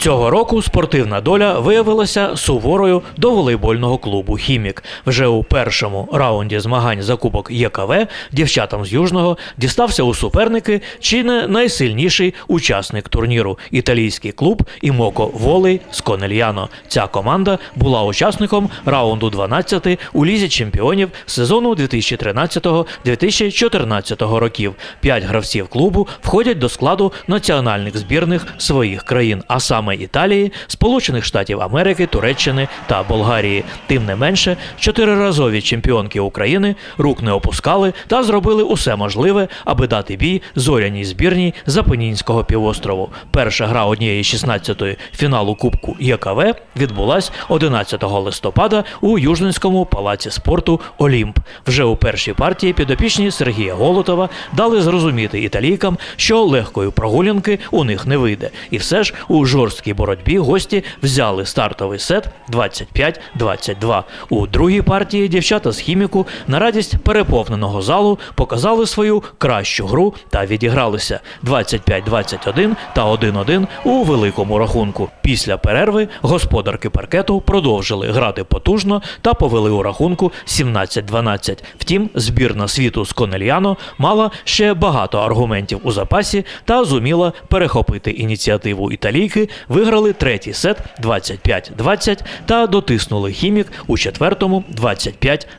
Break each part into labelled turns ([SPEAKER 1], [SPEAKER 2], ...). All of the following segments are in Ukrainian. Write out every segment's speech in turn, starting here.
[SPEAKER 1] Цього року спортивна доля виявилася суворою до волейбольного клубу Хімік. Вже у першому раунді змагань за кубок ЄКВ дівчатам з Южного дістався у суперники чи не найсильніший учасник турніру італійський клуб Імоко Волей з Конельяно. Ця команда була учасником раунду 12 у лізі чемпіонів сезону 2013-2014 років. П'ять гравців клубу входять до складу національних збірних своїх країн, а саме Італії, Сполучених Штатів Америки, Туреччини та Болгарії. Тим не менше, чотириразові чемпіонки України рук не опускали та зробили усе можливе, аби дати бій зоряній збірній Запонінського півострову. Перша гра однієї 16-ї фіналу Кубку ЄКВ відбулась 11 листопада у Южненському палаці спорту Олімп. Вже у першій партії підопічні Сергія Голотова дали зрозуміти італійкам, що легкої прогулянки у них не вийде. І все ж у жорсткій боротьбі гості взяли стартовий сет 25-22. У другій партії дівчата з хіміку на радість переповненого залу показали свою кращу гру та відігралися 25-21 та 1-1 у великому рахунку. Після перерви господарки паркету продовжили грати потужно та повели у рахунку 17-12. Втім, збірна світу з Конельяно мала ще багато аргументів у запасі та зуміла перехопити ініціативу італійки, виграли третій сет 25-20 та дотиснули хімік у четвертому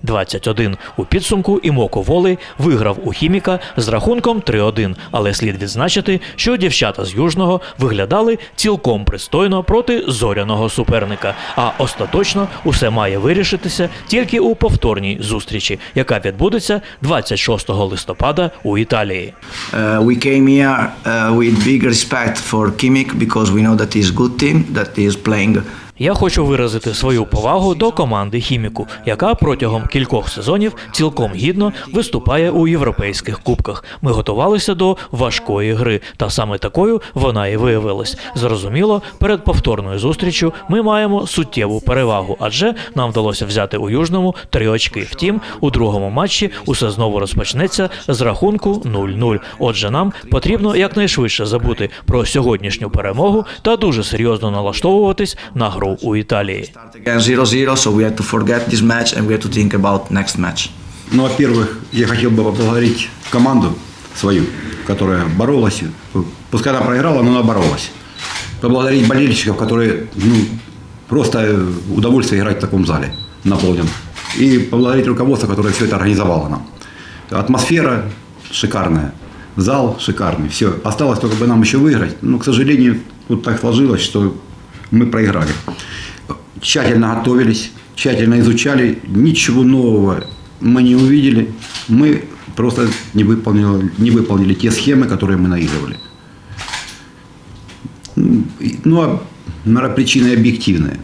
[SPEAKER 1] 25-21. У підсумку Імоко Волей виграв у хіміка з рахунком 3-1. Але слід відзначити, що дівчата з Южного виглядали цілком пристойно проти зоряного суперника. А остаточно усе має вирішитися тільки у повторній зустрічі, яка відбудеться 26 листопада у Італії.
[SPEAKER 2] Uh, we came here uh, with big respect for Kimmich because we know that he's a good team that is playing
[SPEAKER 1] Я хочу виразити свою повагу до команди Хіміку, яка протягом кількох сезонів цілком гідно виступає у європейських кубках. Ми готувалися до важкої гри, та саме такою вона і виявилась. Зрозуміло, перед повторною зустрічю ми маємо суттєву перевагу, адже нам вдалося взяти у южному три очки. Втім, у другому матчі усе знову розпочнеться з рахунку 0-0. Отже, нам потрібно якнайшвидше забути про сьогоднішню перемогу та дуже серйозно налаштовуватись на гру у Італії.
[SPEAKER 2] start against 0-0, so we have to forget this match and we have to think about next match.
[SPEAKER 3] Ну, во-первых, я хотел бы поблагодарить команду свою, которая боролась. Пускай она проиграла, но она боролась. Поблагодарить болельщиков, которые ну, просто удовольствие играть в таком зале наполнен. И поблагодарить руководство, которое все это организовало нам. Атмосфера шикарная, зал шикарный. Все. Осталось только бы нам еще выиграть. Но, к сожалению, вот так сложилось, что мы проиграли. Тщательно готовились, тщательно изучали. Ничего нового мы не увидели. Мы просто не выполнили, не выполнили те схемы, которые мы наигрывали. Ну, а, наверное, причины объективные.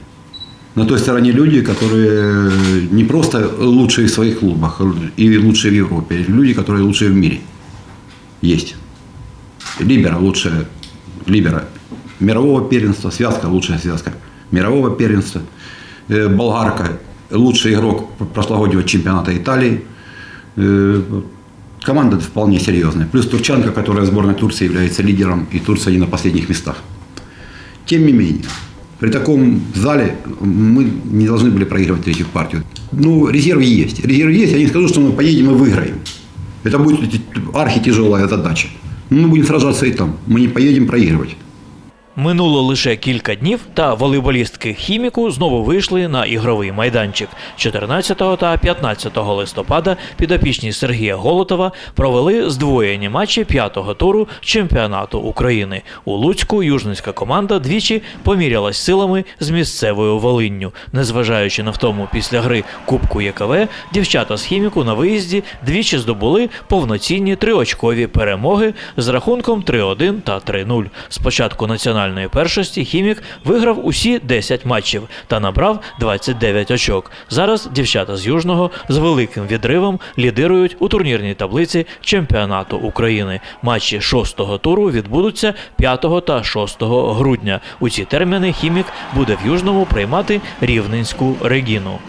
[SPEAKER 3] На той стороне люди, которые не просто лучшие в своих клубах и лучшие в Европе, люди, которые лучшие в мире. Есть. Либера лучшая, Либера мирового первенства, связка лучшая связка мирового первенства. Э, Болгарка лучший игрок прошлогоднего чемпионата Италии. Э, Команда вполне серьезная. Плюс Турчанка, которая в сборной Турции является лидером, и Турция не на последних местах. Тем не менее, при таком зале мы не должны были проигрывать третью партию. Ну, резерв есть. Резерв есть. Я не скажу, что мы поедем и выиграем. Это будет архитяжелая задача. Мы будем сражаться и там. Мы не поедем проигрывать.
[SPEAKER 1] Минуло лише кілька днів, та волейболістки хіміку знову вийшли на ігровий майданчик. 14 та 15 листопада підопічні Сергія Голотова провели здвоєні матчі п'ятого туру чемпіонату України. У Луцьку южницька команда двічі помірялась силами з місцевою Волинню. Незважаючи на втому після гри Кубку ЄКВ, дівчата з хіміку на виїзді двічі здобули повноцінні триочкові перемоги з рахунком 3-1 та 3-0. Спочатку національної першості хімік виграв усі 10 матчів та набрав 29 очок. Зараз дівчата з Южного з великим відривом лідирують у турнірній таблиці чемпіонату України. Матчі шостого туру відбудуться 5 та 6 грудня. У ці терміни хімік буде в Южному приймати Рівненську Регіну.